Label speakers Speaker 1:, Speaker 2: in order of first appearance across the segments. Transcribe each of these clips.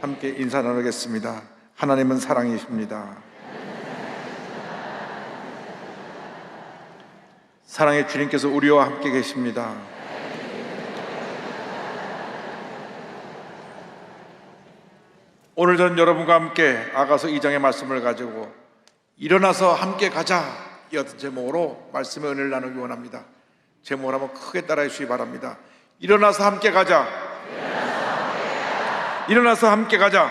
Speaker 1: 함께 인사 나누겠습니다. 하나님은 사랑이십니다. 사랑의 주님께서 우리와 함께 계십니다. 오늘 전 여러분과 함께 아가서 2장의 말씀을 가지고 일어나서 함께 가자 이 어떤 제목으로 말씀의 은혜를 나누기 원합니다. 제목을 한번 크게 따라해 주시기 바랍니다. 일어나서 함께 가자. 일어나서 함께 가자.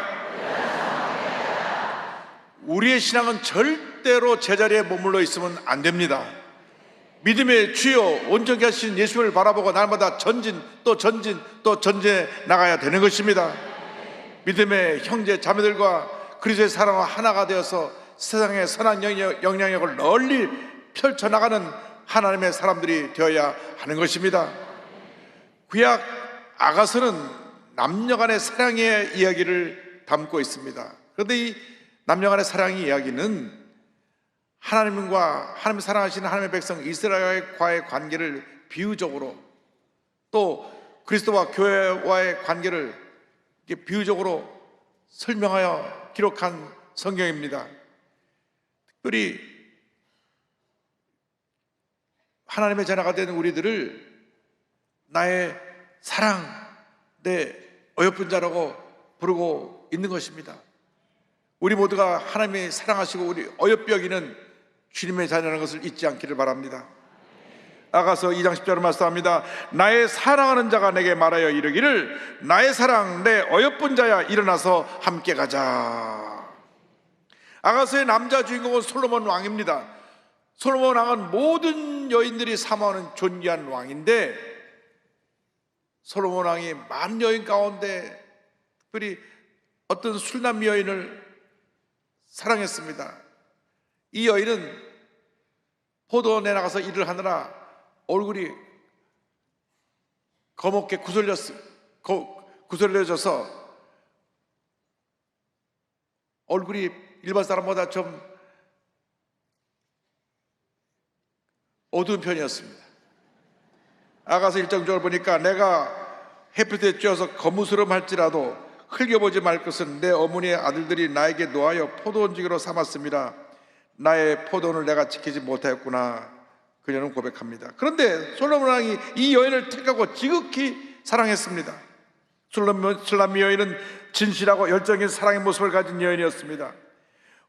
Speaker 1: 우리의 신앙은 절대로 제자리에 머물러 있으면 안 됩니다. 믿음의 주여 온전히 하신 예수를 바라보고 날마다 전진 또 전진 또 전진해 나가야 되는 것입니다. 믿음의 형제 자매들과 그리스도의 사랑과 하나가 되어서 세상의 선한 영향- 영향력을 널리 펼쳐나가는 하나님의 사람들이 되어야 하는 것입니다. 구약 아가서는 남녀 간의 사랑의 이야기를 담고 있습니다. 그런데 이 남녀 간의 사랑의 이야기는 하나님과 하나님 사랑하시는 하나님의 백성 이스라엘과의 관계를 비유적으로 또 그리스도와 교회와의 관계를 비유적으로 설명하여 기록한 성경입니다. 특별히 하나님의 자녀가 된 우리들을 나의 사랑, 내 어여쁜 자라고 부르고 있는 것입니다. 우리 모두가 하나님이 사랑하시고 우리 어여삐 여기는 주님의 자녀라는 것을 잊지 않기를 바랍니다. 아가서 2장 10절을 말씀합니다. 나의 사랑하는 자가 내게 말하여 이르기를 나의 사랑 내 어여쁜 자야 일어나서 함께 가자. 아가서의 남자 주인공은 솔로몬 왕입니다. 솔로몬 왕은 모든 여인들이 사모하는 존귀한 왕인데 솔로몬 왕이 많은 여인 가운데 특별히 어떤 술남 여인을 사랑했습니다. 이 여인은 포도원에 나가서 일을 하느라 얼굴이 거먹게 구슬렸, 구슬려져서 얼굴이 일반 사람보다 좀 어두운 편이었습니다. 아가서 일정적으로 보니까 내가 햇빛에 쬐어서 거무스름 할지라도 흘겨보지 말 것은 내 어머니의 아들들이 나에게 놓아여 포도원지기로 삼았습니다. 나의 포도원을 내가 지키지 못하였구나. 그녀는 고백합니다. 그런데 솔로몬 왕이 이 여인을 택하고 지극히 사랑했습니다. 슬람미 여인은 진실하고 열정인 사랑의 모습을 가진 여인이었습니다.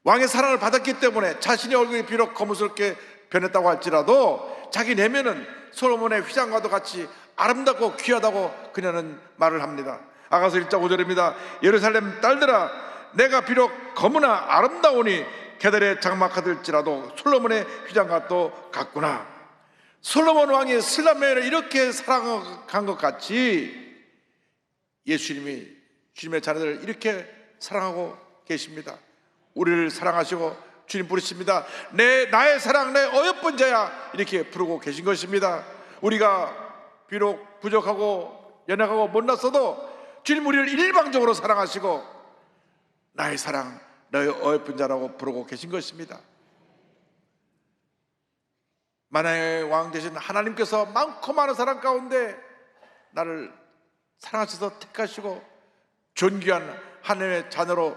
Speaker 1: 왕의 사랑을 받았기 때문에 자신의 얼굴이 비록 거무스럽게 변했다고 할지라도 자기 내면은 솔로몬의 휘장과도 같이 아름답고 귀하다고 그녀는 말을 합니다. 아가서 1장 5절입니다. 예루살렘 딸들아 내가 비록 검으나 아름다우니 게달에 장막하들지라도 솔로몬의 휘장과 또 같구나. 솔로몬 왕이 슬람메를 이렇게 사랑한 것 같이 예수님이 주님의 자녀들을 이렇게 사랑하고 계십니다. 우리를 사랑하시고 주님 부르십니다. 내 나의 사랑 내 어여쁜 자야 이렇게 부르고 계신 것입니다. 우리가 비록 부족하고 연약하고 못났어도 주님 우리를 일방적으로 사랑하시고 나의 사랑 너의 어여쁜 자라고 부르고 계신 것입니다. 만왕의 왕 되신 하나님께서 많고 많은 사랑 가운데 나를 사랑하셔서 택하시고 존귀한 하나님의 자녀로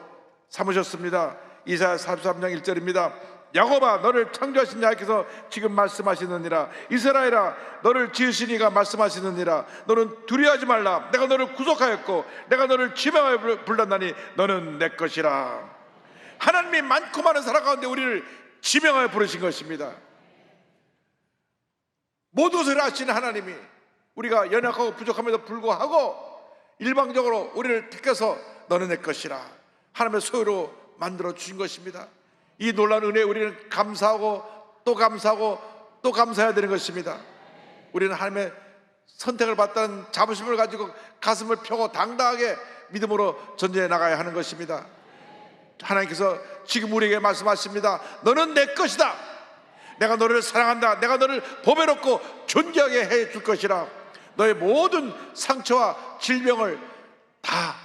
Speaker 1: 삼으셨습니다. 이사야 43장 1절입니다. 야곱아 너를 창조하신 야께서 지금 말씀하시느니라. 이스라엘아 너를 지으신 이가 말씀하시느니라. 너는 두려워하지 말라. 내가 너를 구속하였고 내가 너를 지명하여 불렀나니 너는 내 것이라. 하나님이 많고 많은 사랑 가운데 우리를 지명하여 부르신 것입니다. 모든 것을 아시는 하나님이 우리가 연약하고 부족함에도 불구하고 일방적으로 우리를 택해서 너는 내 것이라. 하나님의 소유로 만들어 주신 것입니다. 이 놀라운 은혜에 우리는 감사하고 또 감사하고 또 감사해야 되는 것입니다. 우리는 하나님의 선택을 받다는 자부심을 가지고 가슴을 펴고 당당하게 믿음으로 전진해 나가야 하는 것입니다. 하나님께서 지금 우리에게 말씀하십니다. 너는 내 것이다. 내가 너를 사랑한다. 내가 너를 보배롭고 존귀하게 해 줄 것이라. 너의 모든 상처와 질병을 다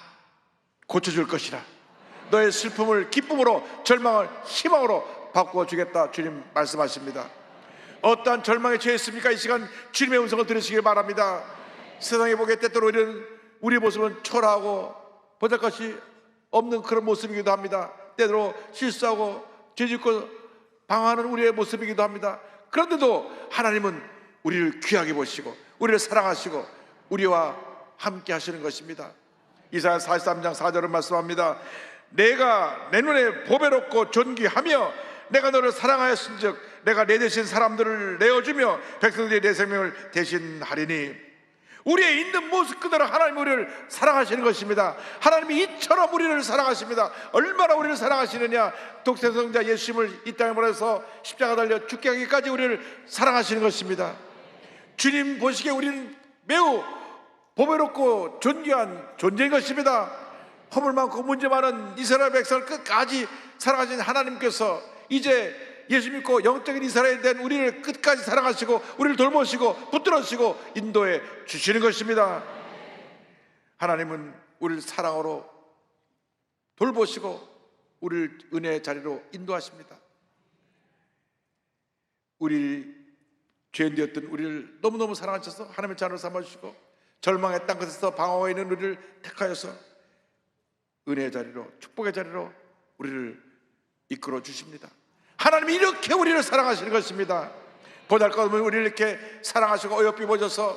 Speaker 1: 고쳐줄 것이라. 너의 슬픔을 기쁨으로, 절망을 희망으로 바꾸어 주겠다. 주님 말씀하십니다. 어떠한 절망에 처했습니까? 이 시간 주님의 음성을 들으시길 바랍니다. 세상에 보기에 때때로 우리는 우리 모습은 초라하고 보잘것이 없는 그런 모습이기도 합니다. 때로 실수하고 죄짓고 방황하는 우리의 모습이기도 합니다. 그런데도 하나님은 우리를 귀하게 보시고 우리를 사랑하시고 우리와 함께 하시는 것입니다. 이사야 43장 4절은 말씀합니다. 내가 내 눈에 보배롭고 존귀하며 내가 너를 사랑하였은즉 내가 내 대신 사람들을 내어주며 백성들이 내 생명을 대신하리니 우리의 있는 모습 그대로 하나님 우리를 사랑하시는 것입니다. 하나님이 이처럼 우리를 사랑하십니다. 얼마나 우리를 사랑하시느냐? 독생성자 예수님을 이 땅에 보내서 십자가 달려 죽게 하기까지 우리를 사랑하시는 것입니다. 주님 보시기에 우리는 매우 보배롭고 존귀한 존재인 것입니다. 허물 많고 문제 많은 이스라엘 백성을 끝까지 사랑하신 하나님께서 이제 예수 믿고 영적인 이스라엘에 대한 우리를 끝까지 사랑하시고 우리를 돌보시고 붙들어주시고 인도해 주시는 것입니다. 하나님은 우리를 사랑으로 돌보시고 우리를 은혜의 자리로 인도하십니다. 우리 죄인 되었던 우리를 너무너무 사랑하셔서 하나님의 자녀로 삼아주시고 절망의 땅 끝에서 방황해 있는 우리를 택하여서 은혜의 자리로 축복의 자리로 우리를 이끌어 주십니다. 하나님이 이렇게 우리를 사랑하시는 것입니다. 보잘것없는 우리를 이렇게 사랑하시고 어여삐 보셔서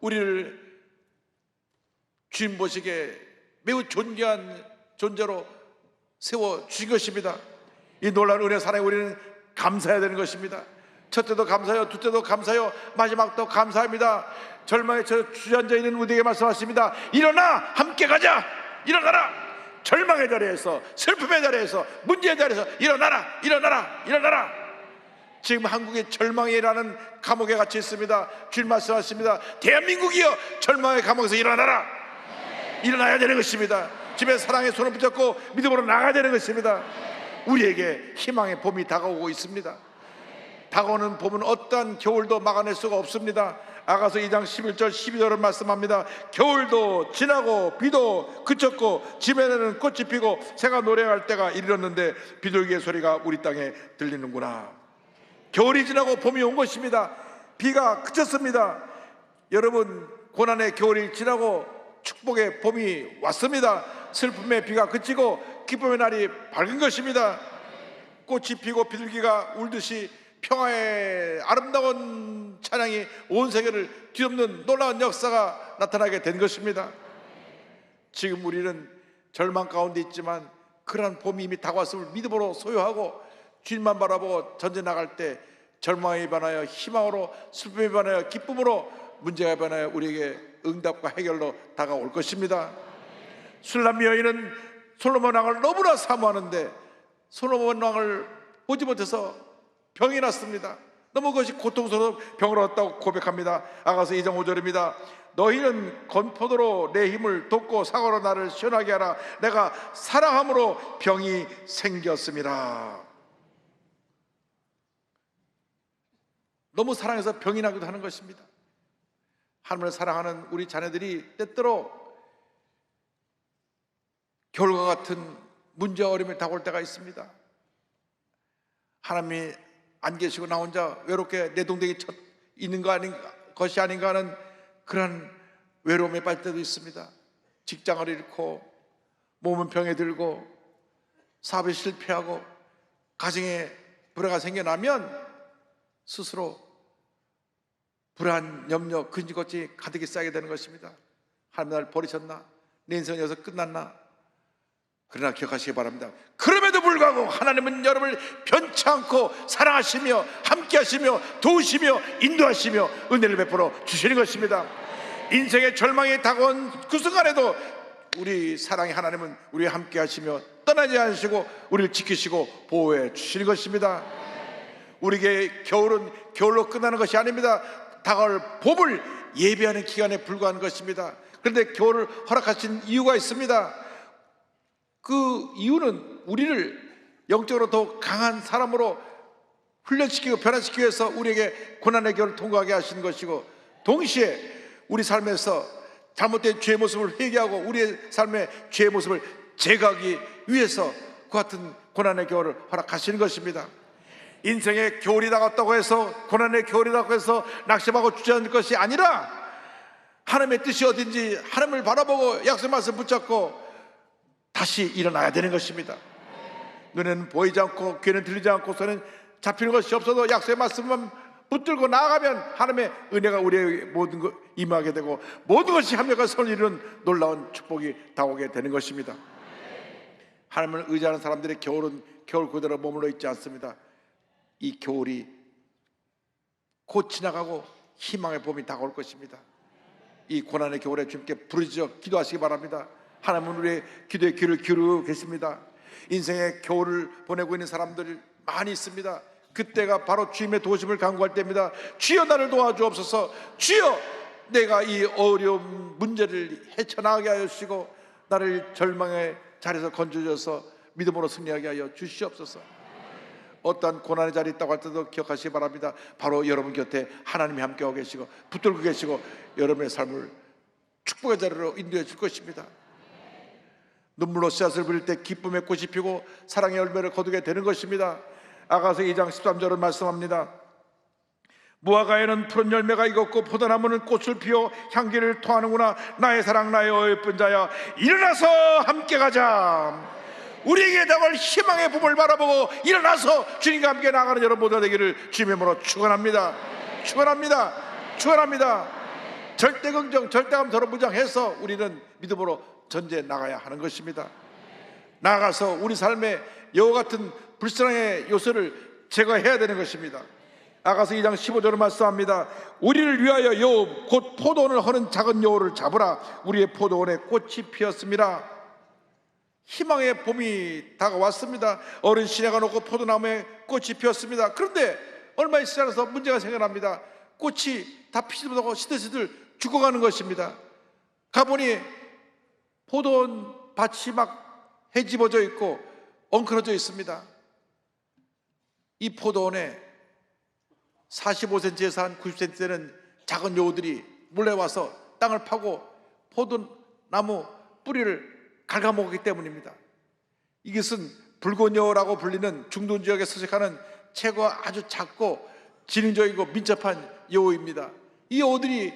Speaker 1: 우리를 주인 보시기에 매우 존귀한 존재로 세워 주신 것입니다. 이 놀라운 은혜 사랑에 우리는 감사해야 되는 것입니다. 첫째도 감사해요, 둘째도 감사해요, 마지막도 감사합니다. 절망에 저 주저앉아 있는 우리에게 말씀하십니다. 일어나, 함께 가자. 일어나라. 절망의 자리에서, 슬픔의 자리에서, 문제의 자리에서 일어나라, 일어나라, 일어나라. 지금 한국에 절망이라는 감옥에 갇혀 있습니다. 주님 말씀하십니다. 대한민국이여, 절망의 감옥에서 일어나라. 일어나야 되는 것입니다. 집에 사랑의 손을 붙잡고 믿음으로 나가야 되는 것입니다. 우리에게 희망의 봄이 다가오고 있습니다. 다가오는 봄은 어떠한 겨울도 막아낼 수가 없습니다. 아가서 2장 11절 12절을 말씀합니다. 겨울도 지나고 비도 그쳤고 집에는 꽃이 피고 새가 노래할 때가 이르렀는데 비둘기의 소리가 우리 땅에 들리는구나. 겨울이 지나고 봄이 온 것입니다. 비가 그쳤습니다. 여러분 고난의 겨울이 지나고 축복의 봄이 왔습니다. 슬픔의 비가 그치고 기쁨의 날이 밝은 것입니다. 꽃이 피고 비둘기가 울듯이 평화의 아름다운 찬양이 온 세계를 뒤덮는 놀라운 역사가 나타나게 된 것입니다. 지금 우리는 절망 가운데 있지만 그러한 봄이 이미 다가왔음을 믿음으로 소유하고 주님만 바라보고 전쟁 나갈 때 절망에 반하여 희망으로 슬픔에 반하여 기쁨으로 문제가 반하여 우리에게 응답과 해결로 다가올 것입니다. 술람미 여인은 솔로몬 왕을 너무나 사모하는데 솔로몬 왕을 보지 못해서 병이 났습니다. 너무 그것이 고통스러워 병을 얻었다고 고백합니다. 아가서 2장 5절입니다. 너희는 건포도로 내 힘을 돋고 사과로 나를 시원하게 하라. 내가 사랑함으로 병이 생겼습니다. 너무 사랑해서 병이 나기도 하는 것입니다. 하나님을 사랑하는 우리 자녀들이 때때로 겨울과 같은 문제와 어려움을 다가올 때가 있습니다. 하나님이 안 계시고 나 혼자 외롭게 내 동댕이 쳐 있는 거 아닌 것이 아닌가 하는 그런 외로움에 빠질 때도 있습니다. 직장을 잃고 몸은 병에 들고 사업에 실패하고 가정에 불화가 생겨나면 스스로 불안, 염려, 근심것이 가득히 쌓이게 되는 것입니다. 하나님 날 버리셨나? 내 인생은 여기서 끝났나? 그러나 기억하시기 바랍니다. 그럼에도 불구하고 하나님은 여러분을 변치 않고 사랑하시며 함께하시며 도우시며 인도하시며 은혜를 베풀어 주시는 것입니다. 인생의 절망이 다가온 그 순간에도 우리 사랑의 하나님은 우리와 함께하시며 떠나지 않으시고 우리를 지키시고 보호해 주시는 것입니다. 우리에게 겨울은 겨울로 끝나는 것이 아닙니다. 다가올 봄을 예비하는 기간에 불과한 것입니다. 그런데 겨울을 허락하신 이유가 있습니다. 그 이유는 우리를 영적으로 더 강한 사람으로 훈련시키고 변화시키기 위해서 우리에게 고난의 겨울을 통과하게 하신 것이고 동시에 우리 삶에서 잘못된 죄의 모습을 회개하고 우리의 삶의 죄의 모습을 제거하기 위해서 그 같은 고난의 겨울을 허락하시는 것입니다. 인생의 겨울이 다갔다고 해서 고난의 겨울이 다고 해서 낙심하고 주저앉을 것이 아니라 하나님의 뜻이 어딘지 하나님을 바라보고 약속 말씀 붙잡고 다시 일어나야 되는 것입니다. 눈에는 보이지 않고 귀에는 들리지 않고 손에는 잡히는 것이 없어도 약속의 말씀만 붙들고 나아가면 하나님의 은혜가 우리의 모든 것 임하게 되고 모든 것이 합력과 선을 이루는 놀라운 축복이 다오게 되는 것입니다. 하나님을 의지하는 사람들의 겨울은 겨울 그대로 머물러 있지 않습니다. 이 겨울이 곧 지나가고 희망의 봄이 다가올 것입니다. 이 고난의 겨울에 주님께 부르짖어 기도하시기 바랍니다. 하나님은 우리의 기도에 귀를 기울이고 계십니다. 인생의 겨울을 보내고 있는 사람들 많이 있습니다. 그때가 바로 주님의 도심을 간구할 때입니다. 주여 나를 도와주옵소서. 주여 내가 이 어려운 문제를 헤쳐나가게 하여 주시고 나를 절망의 자리에서 건져줘서 믿음으로 승리하게 하여 주시옵소서. 어떠한 고난의 자리에 있다고 할 때도 기억하시기 바랍니다. 바로 여러분 곁에 하나님이 함께하고 계시고 붙들고 계시고 여러분의 삶을 축복의 자리로 인도해 줄 것입니다. 눈물로 씨앗을 부릴 때 기쁨의 꽃이 피고 사랑의 열매를 거두게 되는 것입니다. 아가서 2장 13절을 말씀합니다. 무화과에는 푸른 열매가 익었고 포도나무는 꽃을 피워 향기를 토하는구나. 나의 사랑 나의 어여쁜 자야. 일어나서 함께 가자. 우리에게 다가올 희망의 봄을 바라보고 일어나서 주님과 함께 나가는 여러분 모두가 되기를 주님의 이름으로 축원합니다. 축원합니다. 축원합니다. 절대 긍정 절대감 서로 무장해서 우리는 믿음으로 전제해 나가야 하는 것입니다 나아가서 우리 삶에 여호 같은 불쌍의 요소를 제거해야 되는 것입니다. 아가서 2장 15절을 말씀합니다. 우리를 위하여 여호 곧 포도원을 허는 작은 여호를 잡으라. 우리의 포도원에 꽃이 피었습니다. 희망의 봄이 다가왔습니다. 어른 시내가 놓고 포도나무에 꽃이 피었습니다. 그런데 얼마 있지 않아서 문제가 생겨납니다. 꽃이 다 피지 못하고 시들시들 죽어가는 것입니다. 가보니 포도원 밭이 막 해집어져 있고 엉클어져 있습니다. 이 포도원에 45cm에서 한 90cm 되는 작은 여우들이 몰려와서 땅을 파고 포도나무 뿌리를 갉아먹기 때문입니다. 이것은 붉은 여우라고 불리는 중동 지역에 서식하는 체가 아주 작고 지능적이고 민첩한 여우입니다. 이 여우들이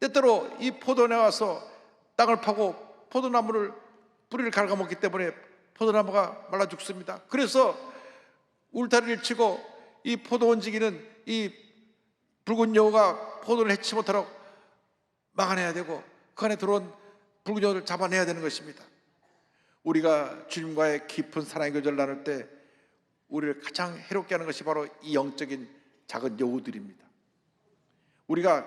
Speaker 1: 때때로 이 포도원에 와서 땅을 파고 포도나무를 뿌리를 갉아먹기 때문에 포도나무가 말라 죽습니다. 그래서 울타리를 치고 이 포도 원 지기는 이 붉은 여우가 포도를 해치 못하도록 막아내야 되고 그 안에 들어온 붉은 여우를 잡아내야 되는 것입니다. 우리가 주님과의 깊은 사랑의 교제를 나눌 때 우리를 가장 해롭게 하는 것이 바로 이 영적인 작은 여우들입니다. 우리가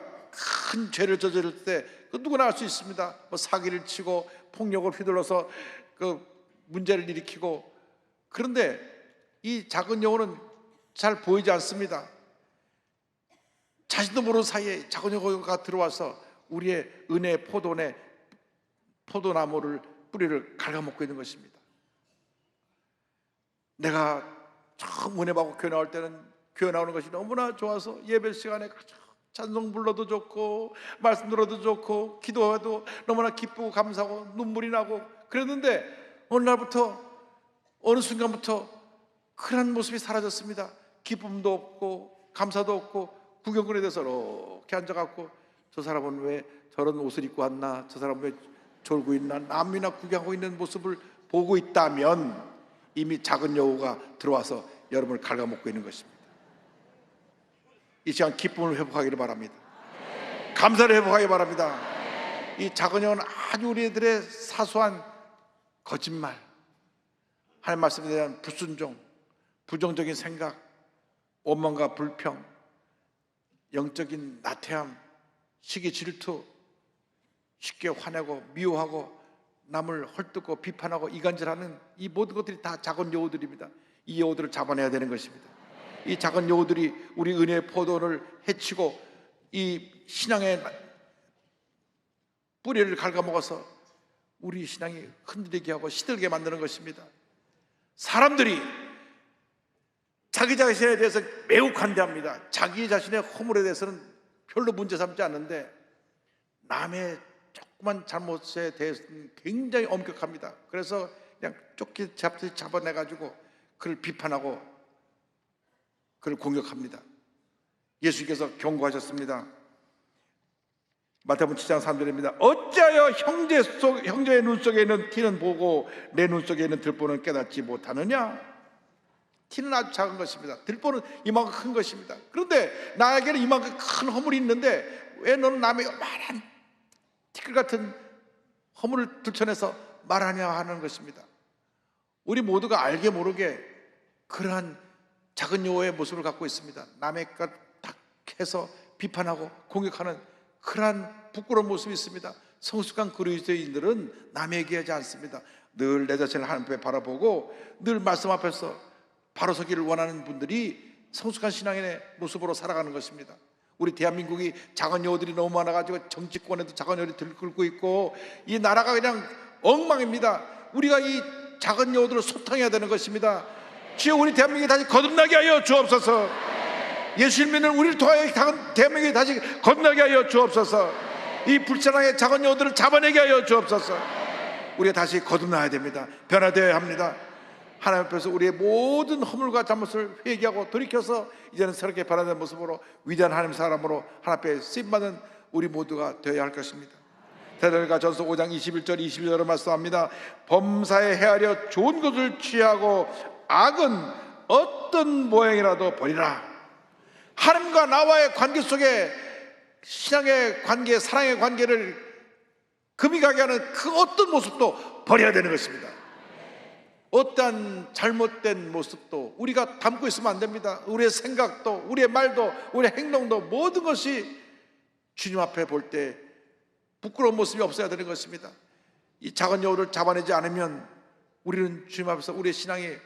Speaker 1: 큰 죄를 저지를 때 그 누구나 할 수 있습니다. 뭐 사기를 치고 폭력을 휘둘러서 그 문제를 일으키고 그런데 이 작은 여우는 잘 보이지 않습니다. 자신도 모르는 사이에 작은 여우가 들어와서 우리의 은혜 포도원에 포도나무를 뿌리를 갉아먹고 있는 것입니다. 내가 처음 은혜 받고 교회 나올 때는 교회 나오는 것이 너무나 좋아서 예배 시간에 찬송 불러도 좋고 말씀 들어도 좋고 기도해도 너무나 기쁘고 감사하고 눈물이 나고 그랬는데 어느 날부터 어느 순간부터 그런 모습이 사라졌습니다. 기쁨도 없고 감사도 없고 구경꾼에 대해서 이렇게 앉아갖고 저 사람은 왜 저런 옷을 입고 왔나 저 사람은 왜 졸고 있나 남이나 구경하고 있는 모습을 보고 있다면 이미 작은 여우가 들어와서 여러분을 갉아먹고 있는 것입니다. 이 시간 기쁨을 회복하기를 바랍니다. 감사를 회복하기 바랍니다. 이 작은 여우는 아주 우리들의 사소한 거짓말, 하나님 말씀에 대한 불순종, 부정적인 생각, 원망과 불평, 영적인 나태함, 시기 질투, 쉽게 화내고 미워하고 남을 헐뜯고 비판하고 이간질하는 이 모든 것들이 다 작은 여우들입니다. 이 여우들을 잡아내야 되는 것입니다. 이 작은 여우들이 우리 은혜의 포도를 해치고 이 신앙의 뿌리를 갉아먹어서 우리 신앙이 흔들리게 하고 시들게 만드는 것입니다. 사람들이 자기 자신에 대해서 매우 관대합니다. 자기 자신의 허물에 대해서는 별로 문제 삼지 않는데 남의 조그만 잘못에 대해서는 굉장히 엄격합니다. 그래서 그냥 쫓기 잡듯이 잡아내가지고 그를 비판하고 그를 공격합니다. 예수께서 경고하셨습니다. 마태복음 7장 3절입니다. 어찌하여 형제 속 형제의 눈 속에 있는 티는 보고 내 눈 속에 있는 들보는 깨닫지 못하느냐? 티는 아주 작은 것입니다. 들보는 이만큼 큰 것입니다. 그런데 나에게는 이만큼 큰 허물이 있는데 왜 너는 남의 요만한 티끌 같은 허물을 들춰내서 말하냐 하는 것입니다. 우리 모두가 알게 모르게 그러한 작은 여호의 모습을 갖고 있습니다. 남의 것딱 해서 비판하고 공격하는 그러한 부끄러운 모습이 있습니다. 성숙한 그리스도인들은 남에게 얘기하지 않습니다. 늘 내 자신을 하나님 앞에 바라보고 늘 말씀 앞에서 바로 서기를 원하는 분들이 성숙한 신앙인의 모습으로 살아가는 것입니다. 우리 대한민국이 작은 여우들이 너무 많아가지고 정치권에도 작은 여우들이 들끓고 있고 이 나라가 그냥 엉망입니다. 우리가 이 작은 여우들을 소탕해야 되는 것입니다. 주여 우리 대한민국이 다시 거듭나게 하여 주옵소서. 예수 믿는 우리를 통하여 대한민국이 다시 거듭나게 하여 주옵소서. 이 불쌍하게 작은 여우들을 잡아내게 하여 주옵소서. 우리가 다시 거듭나야 됩니다. 변화되어야 합니다. 하나님 앞에서 우리의 모든 허물과 잘못을 회개하고 돌이켜서 이제는 새롭게 변화된 모습으로 위대한 하나님 사람으로 하나님 앞에 쓰임받는 우리 모두가 되어야 할 것입니다. 대전가 전서 5장 21절 22절을 말씀합니다. 범사에 헤아려 좋은 것을 취하고 악은 어떤 모양이라도 버리라. 하나님과 나와의 관계 속에 신앙의 관계, 사랑의 관계를 금이 가게 하는 그 어떤 모습도 버려야 되는 것입니다. 어떠한 잘못된 모습도 우리가 담고 있으면 안 됩니다. 우리의 생각도, 우리의 말도, 우리의 행동도 모든 것이 주님 앞에 볼 때 부끄러운 모습이 없어야 되는 것입니다. 이 작은 여우를 잡아내지 않으면 우리는 주님 앞에서 우리의 신앙이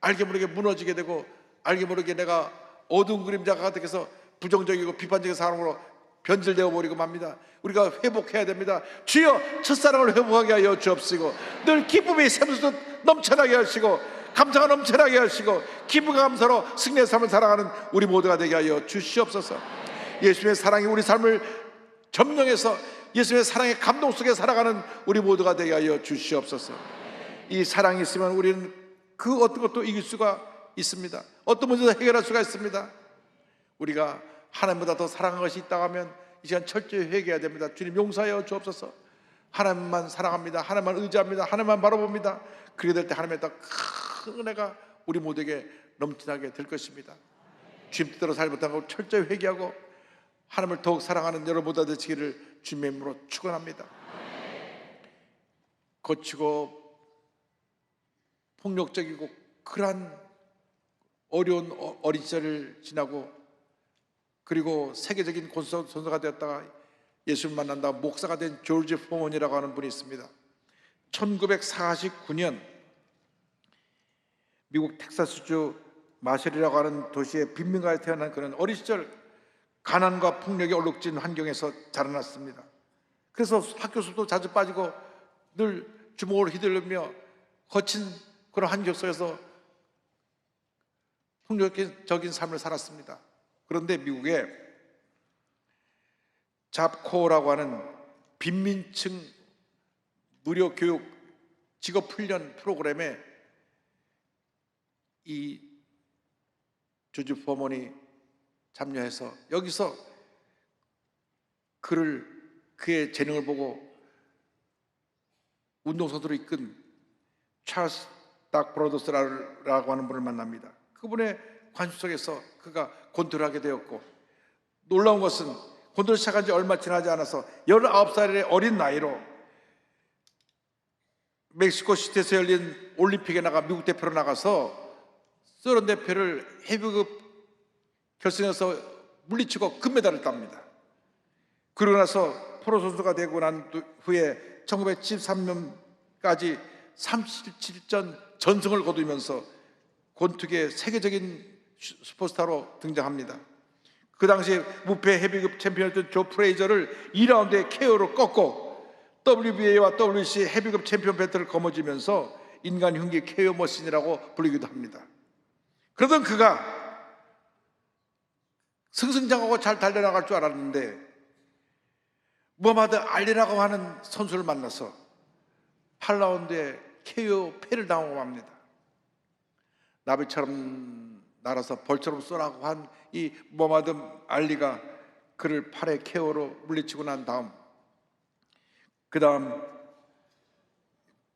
Speaker 1: 알게 모르게 무너지게 되고 알게 모르게 내가 어두운 그림자가 돼서 부정적이고 비판적인 사람으로 변질되어 버리고 맙니다. 우리가 회복해야 됩니다. 주여 첫사랑을 회복하게 하여 주옵시고 늘 기쁨이 샘솟듯 넘쳐나게 하시고 감사가 넘쳐나게 하시고 기쁨과 감사로 승리의 삶을 살아가는 우리 모두가 되게 하여 주시옵소서. 예수님의 사랑이 우리 삶을 점령해서 예수님의 사랑의 감동 속에 살아가는 우리 모두가 되게 하여 주시옵소서. 이 사랑이 있으면 우리는 그 어떤 것도 이길 수가 있습니다. 어떤 문제도 해결할 수가 있습니다. 우리가 하나님보다 더 사랑한 것이 있다고 하면 이 시간 철저히 회개해야 됩니다. 주님 용서하여 주옵소서. 하나님만 사랑합니다. 하나님만 의지합니다. 하나님만 바라봅니다. 그렇게 될 때 하나님의 더큰 은혜가 우리 모두에게 넘치나게 될 것입니다. 주님 뜻대로 못한 걸 철저히 회개하고 하나님을 더욱 사랑하는 여러분보다 되시기를 주님의 이름으로 축원합니다. 거치고 폭력적이고 그러한 어려운 어- 어린 시절을 지나고 그리고 세계적인 선수가 되었다가 예수를 만난다 목사가 된 조지 포먼이라고 하는 분이 있습니다. 1949년 미국 텍사스주 마셜이라고 하는 도시의 빈민가에 태어난 그는 어린 시절 가난과 폭력이 얼룩진 환경에서 자라났습니다. 그래서 학교 수도 자주 빠지고 늘 주먹을 휘둘르며 거친 그런 환경 속에서 폭력적인 삶을 살았습니다. 그런데 미국에 잡코라고 하는 빈민층 무료 교육 직업 훈련 프로그램에 이 조지 포먼이 참여해서 여기서 그를 그의 재능을 보고 운동선수로 이끈 찰스 닥 브로더스라고 하는 분을 만납니다. 그분의 관심 속에서 그가 권투를 하게 되었고 놀라운 것은 권투를 시작한 지 얼마 지나지 않아서 19살의 어린 나이로 멕시코 시티에서 열린 올림픽에 나가 미국 대표로 나가서 서른 대표를 헤비급 결승에서 물리치고 금메달을 땁니다. 그러고 나서 프로 선수가 되고 난 후에 1973년까지 37전 전승을 거두면서 권투계 세계적인 슈퍼스타로 등장합니다. 그 당시에 무패 헤비급 챔피언이었던 조 프레이저를 2라운드에 KO로 꺾고 WBA와 WC 헤비급 챔피언 벨트를 거머쥐면서 인간 흉기 KO 머신이라고 불리기도 합니다. 그러던 그가 승승장하고 잘 달려나갈 줄 알았는데 무하마드 알리라고 하는 선수를 만나서 8라운드에 KO 패를 당하고 맙니다. 나비처럼 날아서 벌처럼 쏘라고 한이 무하마드 알리가 그를 팔에 KO로 물리치고 난 다음 그 다음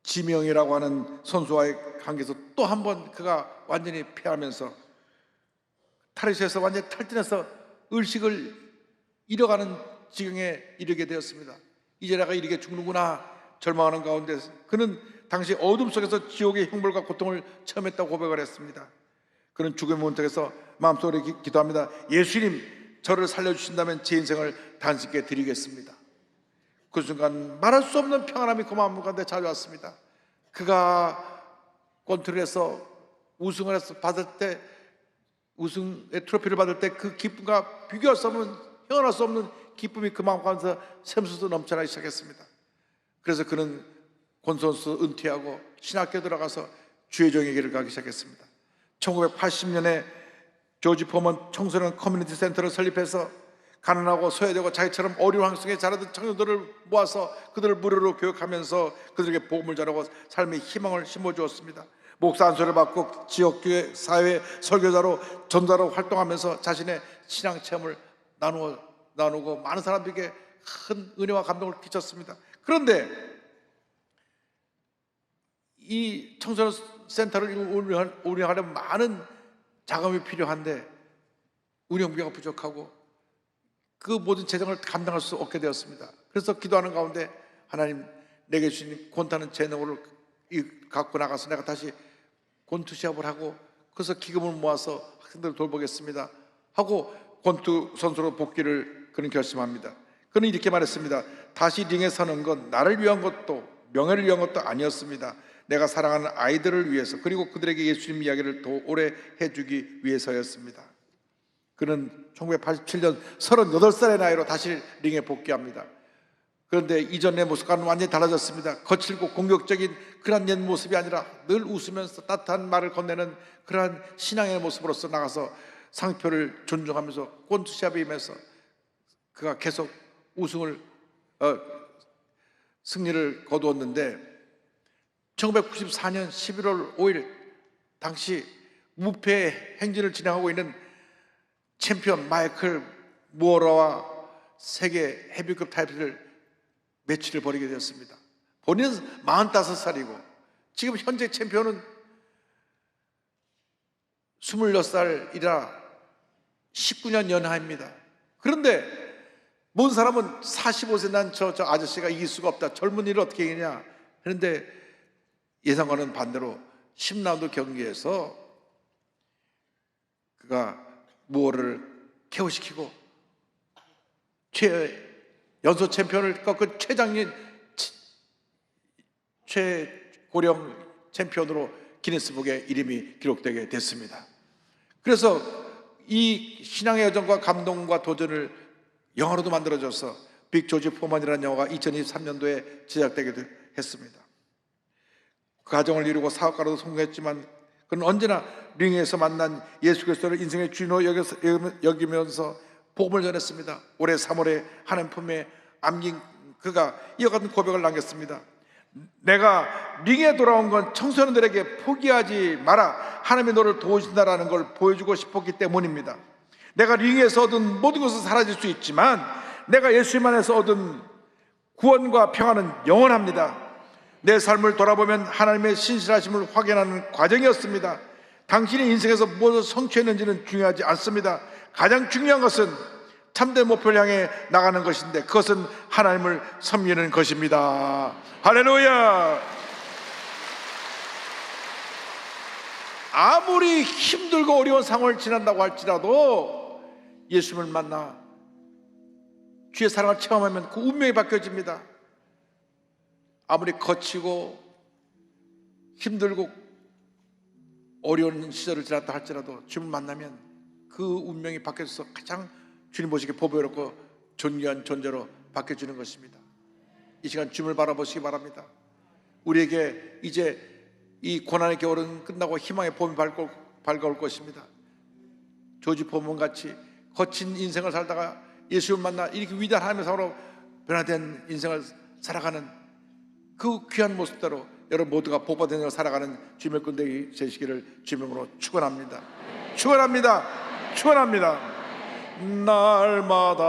Speaker 1: 지명이라고 하는 선수와의 관계에서 또 한 번 그가 완전히 패하면서 타르시에서 완전히 탈진해서 의식을 잃어가는 지경에 이르게 되었습니다. 이제 내가 이렇게 죽는구나 절망하는 가운데 그는 당시 어둠 속에서 지옥의 형벌과 고통을 체험했다고 고백을 했습니다. 그는 죽음의 문턱에서 마음속으로 기- 기도합니다. 예수님 저를 살려주신다면 제 인생을 단식게 드리겠습니다. 그 순간 말할 수 없는 평안함이 그 마음 가운데 찾아왔습니다. 그가 권투에서 우승을 해서 받을 때 우승의 트로피를 받을 때 그 기쁨과 비교할 수 없는 형언할 수 없는 기쁨이 그 마음 가운데 샘솟아 넘쳐나기 시작했습니다. 그래서 그는 권선수 은퇴하고 신학교 들어가서 주의 종의 길을 가기 시작했습니다. 1980년에 조지 포먼 청소년 커뮤니티 센터를 설립해서 가난하고 소외되고 자기처럼 어려운 환경에 자라던 청년들을 모아서 그들을 무료로 교육하면서 그들에게 복음을 전하고 삶의 희망을 심어주었습니다. 목사 안수를 받고 지역교회 사회 설교자로 전자로 활동하면서 자신의 신앙 체험을 나누어 나누고 많은 사람들에게 큰 은혜와 감동을 끼쳤습니다. 그런데 이 청소년 센터를 운영하- 운영하려면 많은 자금이 필요한데 운영비가 부족하고 그 모든 재정을 감당할 수 없게 되었습니다. 그래서 기도하는 가운데 하나님 내게 주신 권타는 재능을 이- 갖고 나가서 내가 다시 권투 시합을 하고 그래서 기금을 모아서 학생들을 돌보겠습니다. 하고 권투 선수로 복귀를 그는 결심합니다. 그는 이렇게 말했습니다. 다시 링에 서는 건 나를 위한 것도 명예를 위한 것도 아니었습니다. 내가 사랑하는 아이들을 위해서 그리고 그들에게 예수님 이야기를 더 오래 해주기 위해서였습니다. 그는 1987년 38살의 나이로 다시 링에 복귀합니다. 그런데 이전의 모습과는 완전히 달라졌습니다. 거칠고 공격적인 그런 옛 모습이 아니라 늘 웃으면서 따뜻한 말을 건네는 그러한 신앙의 모습으로서 나가서 상표를 존중하면서 꼰투시합에 임해서 그가 계속 우승을 어, 승리를 거두었는데 1994년 11월 5일 당시 무패 행진을 진행하고 있는 챔피언 마이클 무어러와 세계 헤비급 타이틀을 매치를 벌이게 되었습니다. 본인은 45살이고 지금 현재 챔피언은 26살이라 19년 연하입니다. 그런데 모든 사람은 45세 난 저 저 아저씨가 이길 수가 없다. 젊은이를 어떻게 이기냐. 그런데 예상과는 반대로 10라운드 경기에서 그가 무어를 KO시키고 최 연소 챔피언을 꺾은 최장인 치- 최고령 챔피언으로 기네스북에 이름이 기록되게 됐습니다. 그래서 이 신앙의 여정과 감동과 도전을 영화로도 만들어져서 빅 조지 포먼이라는 영화가 2023년도에 제작되기도 했습니다. 그 가정을 이루고 사업가로도 성공했지만 그는 언제나 링에서 만난 예수 그리스도를 인생의 주인으로 여기면서 복음을 전했습니다. 올해 3월에 하나님 품에 안긴 그가 이와 같은 고백을 남겼습니다. 내가 링에 돌아온 건 청소년들에게 포기하지 마라. 하나님이 너를 도우신다라는 걸 보여주고 싶었기 때문입니다. 내가 링에서 얻은 모든 것은 사라질 수 있지만 내가 예수님 안에서 얻은 구원과 평안은 영원합니다. 내 삶을 돌아보면 하나님의 신실하심을 확인하는 과정이었습니다. 당신의 인생에서 무엇을 성취했는지는 중요하지 않습니다. 가장 중요한 것은 참된 목표를 향해 나가는 것인데 그것은 하나님을 섬기는 것입니다. 할렐루야! 아무리 힘들고 어려운 상황을 지난다고 할지라도 예수님을 만나 주의 사랑을 체험하면 그 운명이 바뀌어집니다. 아무리 거치고 힘들고 어려운 시절을 지났다 할지라도 주님을 만나면 그 운명이 바뀌어서 가장 주님 보시기에 보배롭고 존귀한 존재로 바뀌어지는 것입니다. 이 시간 주님을 바라보시기 바랍니다. 우리에게 이제 이 고난의 겨울은 끝나고 희망의 봄이 밝고, 밝아올 것입니다. 조지 포먼 같이 거친 인생을 살다가 예수를 만나 이렇게 위대한 하나님의 사랑으로 변화된 인생을 살아가는 그 귀한 모습대로 여러분 모두가 인생을 살아가는 주님의 꾼대기 되시기를 주님으로 축원합니다. 축원합니다. 축원합니다. 날마다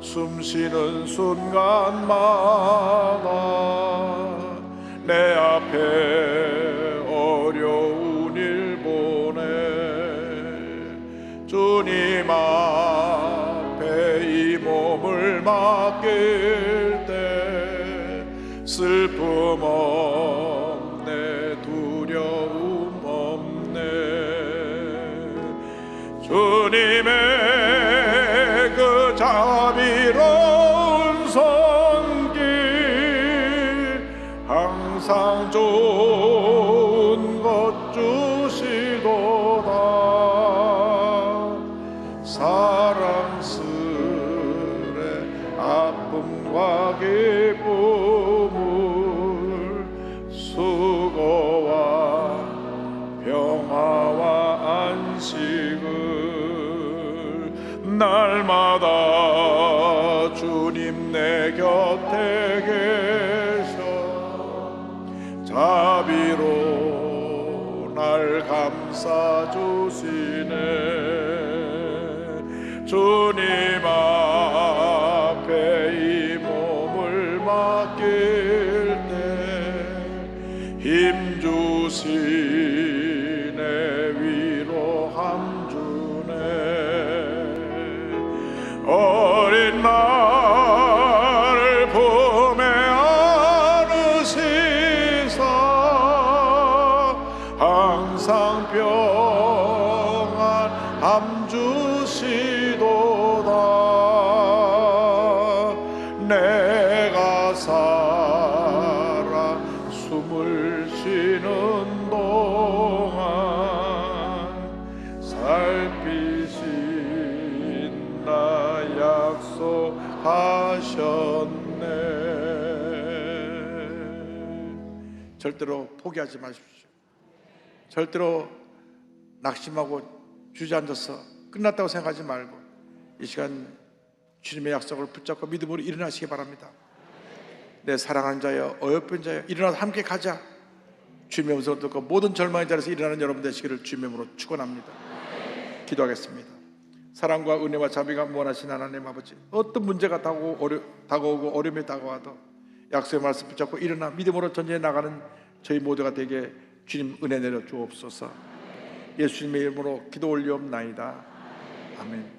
Speaker 1: 숨 쉬는 순간마다 내 앞에 주님 내 곁에 계셔. 자비로 날 감싸 주시네. 주님 앞 절대로 포기하지 마십시오. 절대로 낙심하고 주저앉아서 끝났다고 생각하지 말고 이 시간 주님의 약속을 붙잡고 믿음으로 일어나시기 바랍니다. 내 사랑하는 자여 어여쁜 자여 일어나서 함께 가자. 주님의 음성을 듣고 모든 절망의 자리에서 일어나는 여러분 되시기를 주님의 이름으로 축원합니다. 기도하겠습니다. 사랑과 은혜와 자비가 무한하신 하나님 아버지 어떤 문제가 다가오고, 어려, 다가오고 어려움이 다가와도 약속의 말씀 붙잡고 일어나 믿음으로 전진해 나가는 저희 모두가 되게 주님 은혜 내려 주옵소서. 예수님의 이름으로 기도 올리옵나이다. 아멘